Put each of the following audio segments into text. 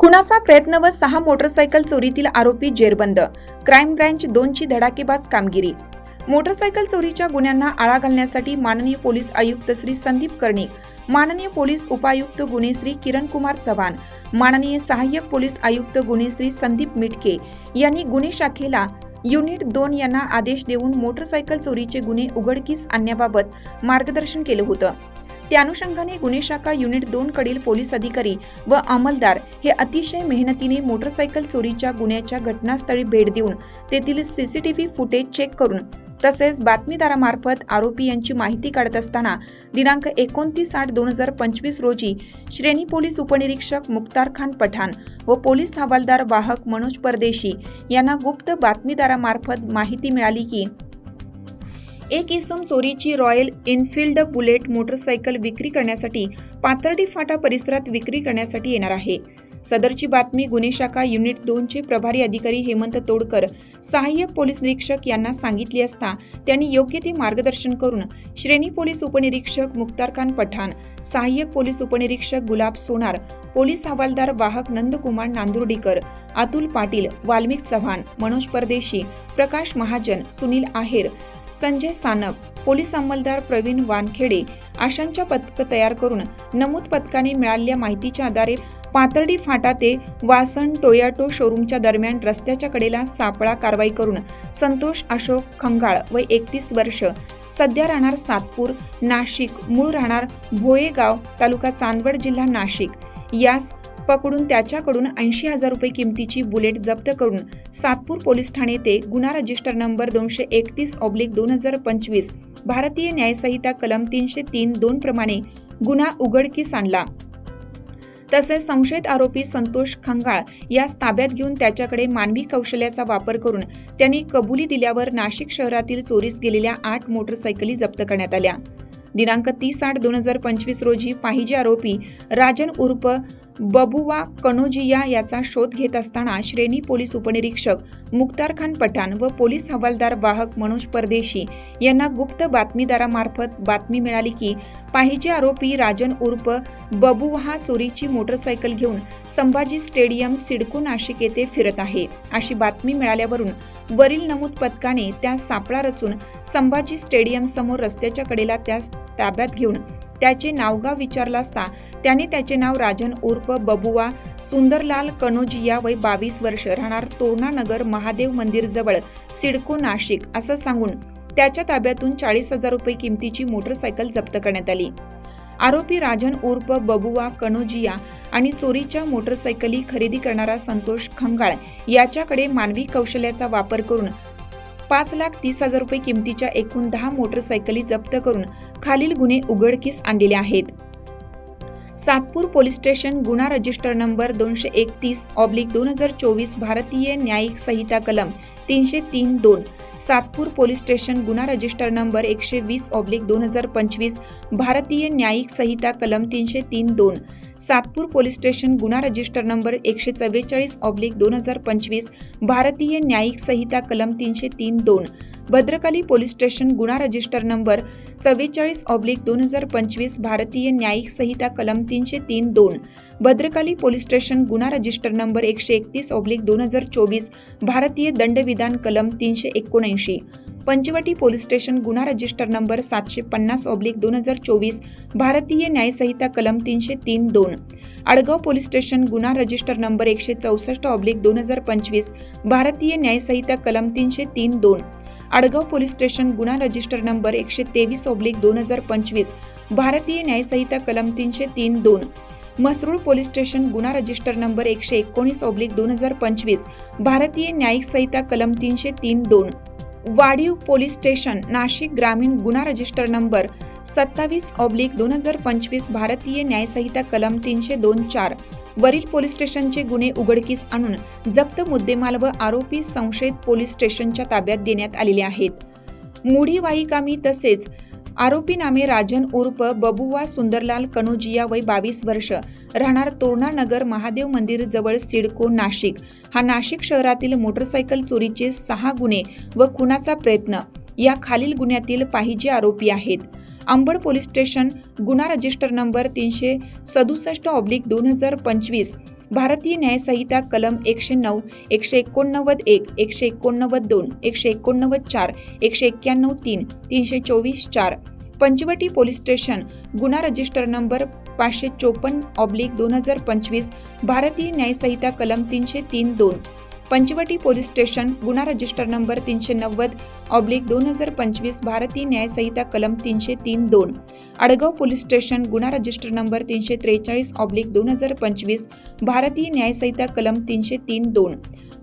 खुनाचा प्रयत्न व सहा मोटरसायकल चोरीतील आरोपी जेरबंद. क्राईम ब्रँच दोनची धडाकेबाज कामगिरी. मोटरसायकल चोरीच्या गुन्ह्यांना आळा घालण्यासाठी माननीय पोलीस आयुक्त श्री संदीप कर्णिक माननीय पोलीस उपायुक्त गुन्हे श्री किरण कुमार चव्हाण माननीय सहाय्यक पोलीस आयुक्त गुन्हे श्री संदीप मिटके यांनी गुन्हे शाखेला युनिट दोन यांना आदेश देऊन मोटरसायकल चोरीचे गुन्हे उघडकीस आणण्याबाबत मार्गदर्शन केलं होतं. त्या अनुषंगाने गुन्हे शाखा युनिट दोन कडील पोलीस अधिकारी व अंमलदार हे अतिशय मेहनतीने मोटरसायकल चोरीच्या गुन्ह्याच्या घटनास्थळी भेट देऊन तेथील सीसीटीव्ही फुटेज चेक करून तसेच बातमीदारामार्फत आरोपी यांची माहिती काढत असताना दिनांक एकोणतीस आठ दोन हजार पंचवीस रोजी श्रेणी पोलीस उपनिरीक्षक मुक्तार खान पठाण व पोलीस हवालदार वाहक मनोज परदेशी यांना गुप्त बातमीदारामार्फत माहिती मिळाली की एक इसम चोरीची रॉयल इनफिल्ड बुलेट मोटरसायकल विक्री करण्यासाठी पाथर्डी फाटा परिसरात विक्री करण्यासाठी येणार आहे. सदरची बातमी गुन्हे शाखा युनिट दोनचे प्रभारी अधिकारी हेमंत तोडकर सहाय्यक पोलीस निरीक्षक यांना सांगितली असता त्यांनी योग्य ते मार्गदर्शन करून श्रेणी पोलीस उपनिरीक्षक मुक्तार खान पठाण सहाय्यक पोलीस उपनिरीक्षक गुलाब सोनार पोलीस हवालदार वाहक नंदकुमार नांदुर्डीकर अतुल पाटील वाल्मिक चव्हाण मनोज परदेशी प्रकाश महाजन सुनील आहेर संजय सानप पोलीस अंमलदार प्रवीण वानखेडे आशांच्या पथकं तयार करून नमूद पथकाने मिळालेल्या माहितीच्या आधारे पाथर्डी फाटा ते वासन टोयाटो शोरूमच्या दरम्यान रस्त्याच्या कडेला सापळा कारवाई करून संतोष अशोक खंगाळ व एकतीस वर्ष सध्या राहणार सातपूर नाशिक मूळ राहणार भोयेगाव तालुका चांदवड जिल्हा नाशिक. यास पकडून त्याच्याकडून ऐंशी हजार रुपये किमतीची बुलेट जप्त करून सातपूर पोलीस ठाणे ते गुन्हा रजिस्टर नंबर दोनशे एकतीस ऑब्लिक दोन हजार पंचवीस भारतीय न्यायसंहिता कलम तीनशे तीन दोन प्रमाणे गुन्हा उघडकीस आणला. तसेच संशयित आरोपी संतोष खंगाळ यास ताब्यात घेऊन त्याच्याकडे मानवी कौशल्याचा वापर करून त्यांनी कबुली दिल्यावर नाशिक शहरातील चोरीस गेलेल्या आठ मोटरसायकली जप्त करण्यात आल्या. दिनांक तीस आठ दोन हजार पंचवीस रोजी पाहिजे आरोपी राजन उर्फ बबुवा कनोजिया याचा शोध घेत असताना श्रेणी पोलीस उपनिरीक्षक मुक्तार खान पठाण व पोलीस हवालदार वाहक मनोज परदेशी यांना गुप्त बातमीदारामार्फत बातमी मिळाली की पाहिजे आरोपी राजन उर्फ बबुवा चोरीची मोटरसायकल घेऊन संभाजी स्टेडियम सिडको नाशिक येथे फिरत आहे. अशी बातमी मिळाल्यावरून वरील नमूद पथकाने त्या सापळा रचून संभाजी स्टेडियम समोर रस्त्याच्या कडेला त्यास ताब्यात घेऊन त्याचे नावगाव विचारलं असता त्याने त्याचे नाव राजन उर्फ बबुवा सुंदरलाल कनोजिया वय बावीस वर्ष राहणार तोरणानगर महादेव मंदिरजवळ सिडको नाशिक असं सांगून त्याच्या ताब्यातून चाळीस हजार रुपये किमतीची मोटरसायकल जप्त करण्यात आली. आरोपी राजन उर्फ बबुवा कनोजिया आणि चोरीच्या मोटरसायकली खरेदी करणारा संतोष खंगाळ याच्याकडे मानवी कौशल्याचा वापर करून पाच लाख तीस हजार रुपये किमतीच्या एकूण दहा मोटरसायकली जप्त करून खालील गुन्हे उघडकीस आणलेले आहेत. सातपूर पोलीस स्टेशन गुन्हा रजिस्टर नंबर दोनशे एकतीस ऑब्लिक दोन हजार चोवीस भारतीय न्यायिक संहिता कलम तीनशे तीन दोन. सातपूर पोलीस स्टेशन गुन्हा रजिस्टर नंबर एकशे वीस ऑब्लिक दोन हजार पंचवीस भारतीय न्यायिक संहिता कलम तीनशे तीन दोन. सातपूर पोलीस स्टेशन गुन्हा रजिस्टर नंबर एकशे चव्वेचाळीस ऑब्लिक दोन हजार पंचवीस भारतीय न्यायिक संहिता कलम तीनशे तीन दोन. भद्रकाली पोलीस स्टेशन गुन्हा रजिस्टर नंबर चव्वेचाळीस ऑब्लिक दोन हजार पंचवीस भारतीय न्यायिक संहिता कलम तीनशे तीन दोन. भद्रकाली पोलीस स्टेशन गुन्हा रजिस्टर नंबर एकशे एकतीस ऑब्लिक दोन हजार चोवीस भारतीय दंडविधान कलम तीनशे एकोणऐंशी. पंचवटी पोलीस स्टेशन गुन्हा रजिस्टर नंबर सातशे पन्नास ऑब्लिक दोन हजार चोवीस भारतीय न्यायसंहिता कलम तीनशे तीन दोन. आडगाव पोलीस स्टेशन गुन्हा रजिस्टर नंबर एकशे चौसष्ट ऑब्लिक दोन हजार पंचवीस भारतीय न्यायसंहिता कलम तीनशे तीन दोन. आडगाव पोलीस स्टेशन गुन्हा रजिस्टर नंबर एकशे तेवीस ऑब्लिक दोन हजार पंचवीस भारतीय न्यायसंहिता कलम तीनशे तीन दोन. मसरूळ पोलीस स्टेशन गुन्हा रजिस्टर नंबर एकशे एकोणीस ऑब्लिक दोन हजार पंचवीस भारतीय न्यायिक संहिता कलम तीनशे तीन दोन. वाडीव पोलीस स्टेशन नाशिक ग्रामीण गुन्हा रजिस्टर नंबर सत्तावीस ऑब्लिक दोन हजार पंचवीस भारतीय न्यायसंहिता कलम तीनशे दोन चार. वरील पोलीस स्टेशनचे गुन्हे उघडकीस आणून जप्त मुद्देमाल व आरोपी संशयित पोलीस स्टेशनच्या ताब्यात देण्यात आलेले आहेत. मुढी वाहिकामी तसेच आरोपी नामे राजन उर्फ बबुवा सुंदरलाल कनोजिया वय बावीस वर्ष राहणार तोरणा नगर महादेव मंदिर जवळ सिडको नाशिक. हा नाशिक शहरातील मोटरसायकल चोरीचे सहा गुन्हे व खुनाचा प्रयत्न या खालील गुन्ह्यातील पाहिजे आरोपी आहेत. अंबड पोलीस स्टेशन गुन्हा रजिस्टर नंबर तीनशे सदुसष्ट ऑब्लिक दोन हजार पंचवीस भारतीय न्यायसंहिता कलम एकशे नऊ एकशे एकोणनव्वद एक एकशे एकोणनव्वद दोन एकशे एकोणनव्वद चार एकशे एक्क्याण्णव तीन तीनशे चोवीस चार. पंचवटी पोलीस स्टेशन गुन्हा रजिस्टर नंबर पाचशे चोपन्न ऑब्लिक दोन हजार पंचवीस भारतीय न्यायसंहिता कलम तीनशे तीन दोन. पंचवटी पोलीस स्टेशन गुन्हा रजिस्टर नंबर तीनशे नव्वद ऑब्लिक दोन हजार पंचवीस भारतीय न्यायसंहिता कलम तीनशे तीन दोन. आडगाव पोलीस स्टेशन गुन्हा रजिस्टर नंबर तीनशे त्रेचाळीस ऑब्लिक दोन हजार पंचवीस भारतीय न्यायसंहिता कलम तीनशे तीन दोन.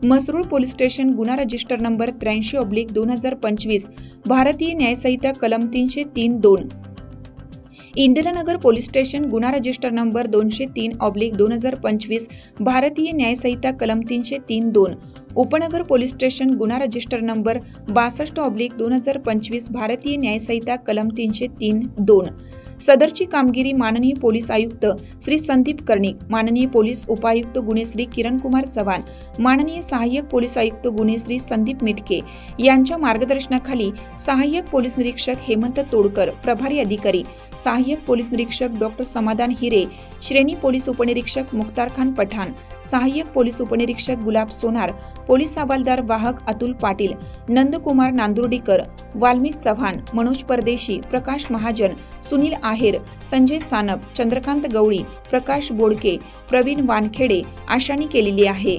मसरूळ पोलीस स्टेशन गुन्हा रजिस्टर नंबर त्र्याऐंशी ऑब्लिक दोन हजार पंचवीस भारतीय न्यायसंहिता कलम तीनशे तीन दोन. इंदिरानगर पोलीस स्टेशन गुन्हा रजिस्टर नंबर दोनशे तीन ऑब्लिक दोन हजार पंचवीस भारतीय न्यायसंहिता कलम तीनशे तीन दोन उपनगर पोलीस स्टेशन गुन्हा रजिस्टर नंबर बासष्ट ऑब्लिक दोन हजार पंचवीस भारतीय न्यायसंहिता कलम तीनशे तीन दोन. सदरची कामगिरी माननीय पोलीस आयुक्त श्री संदीप कर्णिक माननीय पोलीस उपायुक्त गुन्हे श्री किरण कुमार चव्हाण माननीय सहाय्यक पोलीस आयुक्त गुन्हे श्री संदीप मिटके यांच्या मार्गदर्शनाखाली सहाय्यक पोलीस निरीक्षक हेमंत तोडकर प्रभारी अधिकारी सहाय्यक पोलीस निरीक्षक डॉक्टर समाधान हिरे श्रेणी पोलीस उपनिरीक्षक मुख्तार खान पठाण सहाय्यक पोलीस उपनिरीक्षक गुलाब सोनार पोलीस हवालदार वाहक अतुल पाटील नंदकुमार नांदुर्डीकर वाल्मिक चव्हाण मनोज परदेशी प्रकाश महाजन सुनील आहेर संजय सानप चंद्रकांत गवळी प्रकाश बोडके प्रवीण वानखेडे आशांनी केलेली आहे.